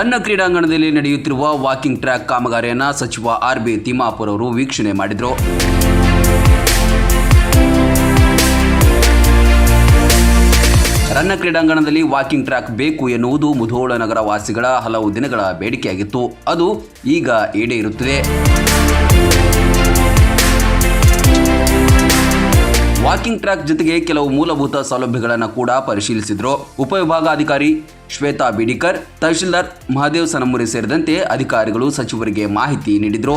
ರನ್ನ ಕ್ರೀಡಾಂಗಣದಲ್ಲಿ ನಡೆಯುತ್ತಿರುವ walking track ಕಾಮಗಾರಿಯನ್ನು ಸಚಿವ ಆರ್ ಬಿ ತಿಮ್ಮಾಪುರ್ ಅವರು ವೀಕ್ಷಣೆ ಮಾಡಿದರು. ರನ್ನ ಕ್ರೀಡಾಂಗಣದಲ್ಲಿ ವಾಕಿಂಗ್ ಟ್ರ್ಯಾಕ್ ಬೇಕು ಎನ್ನುವುದು ಮುಧೋಳ ನಗರ ವಾಸಿಗಳ ಹಲವು ದಿನಗಳ ಬೇಡಿಕೆಯಾಗಿತ್ತು. ಅದು ಈಗ ಈಡೇರುತ್ತಿದೆ. ವಾಕಿಂಗ್ ಟ್ರ್ಯಾಕ್ ಜೊತೆಗೆ ಕೆಲವು ಮೂಲಭೂತ ಸೌಲಭ್ಯಗಳನ್ನು ಕೂಡ ಪರಿಶೀಲಿಸಿದರು. ಉಪವಿಭಾಗಾಧಿಕಾರಿ ಶ್ವೇತಾ ಬಿಡಿಕರ್, ತಹಶೀಲ್ದಾರ್ ಮಹಾದೇವ್ ಸನಮುರಿ ಸೇರಿದಂತೆ ಅಧಿಕಾರಿಗಳು ಸಚಿವರಿಗೆ ಮಾಹಿತಿ ನೀಡಿದರು.